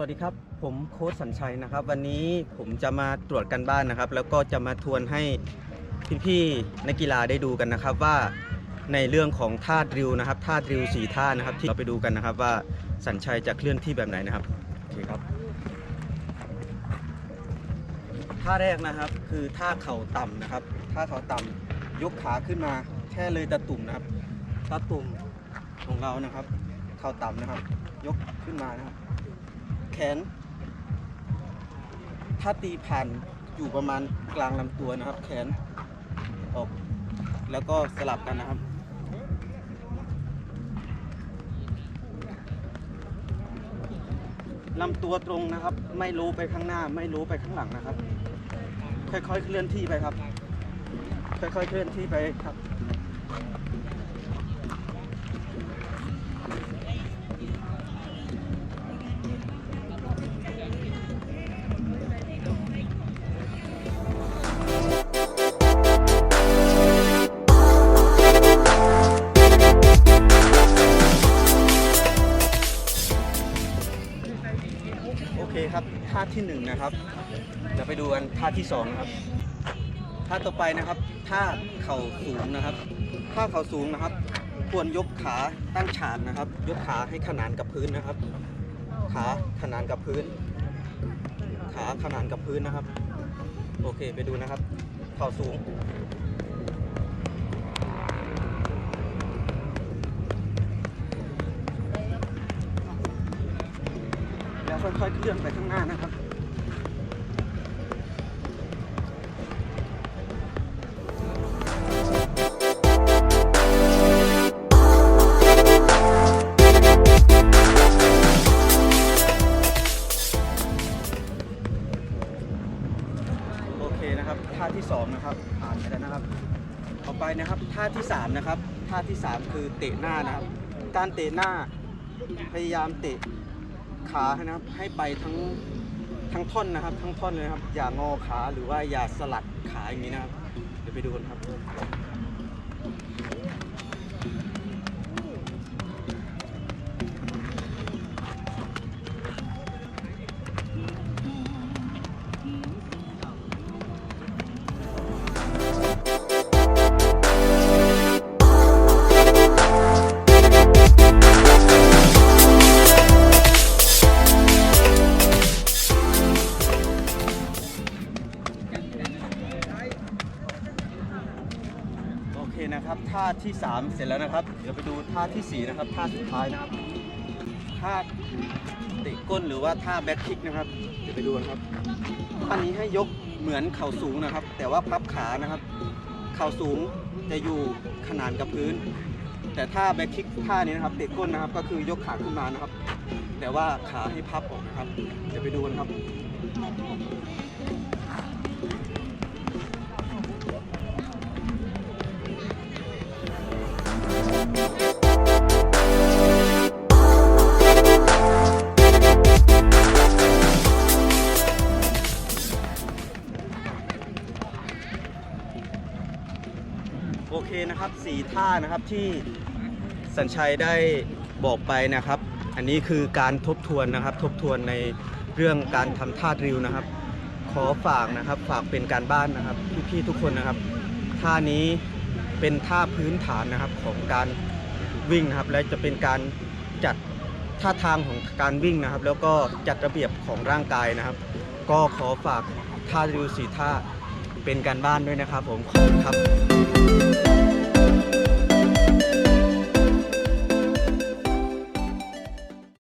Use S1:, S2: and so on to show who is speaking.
S1: วัสดีครับ ผมโค้ชสัญชัยนะครับ วันนี้ผมจะมาตรวจกันบ้านนะครับ แล้วก็จะมาทวนให้พี่ๆนักกีฬาได้ดูกันนะครับ ว่าในเรื่องของท่าดริวนะครับท่าดริวสีท่านะครับ ที่เราไปดูกันนะครับ ว่าสัญชัยจะเคลื่อนที่แบบไหนนะครับโอเคครับท่าแรกนะครับคือท่าเข่าต่ำนะครับท่าเข่าต่ำยกขาขึ้นมาแค่เลยตะตุ่มนะครับตะตุ่มของเรานะครับ เข่าต่ำนะครับ ยกขึ้นมานะครับ แขน ถ้าตีผ่านอยู่ประมาณกลางลำตัวนะครับ แขนออกแล้วก็สลับกันนะครับลำตัวตรงนะครับ ไม่รู้ไปข้างหน้า ไม่รู้ไปข้างหลังนะครับ ค่อยๆเคลื่อนที่ไปครับ ค่อยๆเคลื่อนที่ไปครับ ท่าที่หนึ่งนะครับจะไปดูกันท่าที่สองนะครับท่าต่อไปนะครับท่าเข่าสูงนะครับท่าเข่าสูงนะครับ ควรยกขาตั้งฉากนะครับ ยกขาให้ขนานกับพื้นนะครับ ขาขนานกับพื้น ขาขนานกับพื้นนะครับ โอเคไปดูนะครับ เข่าสูง ค่อยๆเคลื่อนไปข้างหน้านะครับโอเคนะครับท่าที่สองนะครับผ่านไปแล้วนะครับต่อไปนะครับท่าที่สามนะครับท่าที่สามคือเตะหน้านะครับ การเตะหน้าพยายามเตะ ขาให้นะครับให้ไปทั้งทั้งท่อนนะครับ ทั้งท่อนเลยนะครับ อย่างอขาหรือว่าอย่าสลัดขาอย่างนี้นะครับ เดี๋ยวไปดูกันครับ นะครับท่าที่ 3 เสร็จแล้วนะครับ เดี๋ยวไปดูท่าทีสี่ 4 นะครับท่าสุดท้ายนะครับท่าเตะก้นหรือว่าท่าแบ็คคิกนะครับ เดี๋ยวไปดูกันครับท่านี้ให้ยกเหมือนเข่าสูงนะครับ แต่ว่าพับขานะครับ เข่าสูงจะอยู่ขนานกับพื้น แต่ท่าแบ็คคิกท่านี้นะครับเตะก้นนะครับ ก็คือยกขาขึ้นมานะครับ แต่ว่าขาให้พับออกนะครับ เดี๋ยวไปดูกันครับ โอเคนะครับสี่ท่านะครับที่สัญชัยได้บอกไปนะครับ อันนี้คือการทบทวนนะครับ ทบทวนในเรื่องการทำท่าดริวนะครับ ขอฝากนะครับฝากเป็นการบ้านนะครับพี่ๆทุกคนนะครับท่านี้ เป็นท่าพื้นฐานนะครับของการวิ่งนะครับ และจะเป็นการจัดท่าทางของการวิ่งนะครับ แล้วก็จัดระเบียบของร่างกายนะครับ ก็ขอฝากท่าดริวสีท่าเป็นการบ้านด้วยนะครับ ผมขอบคุณครับ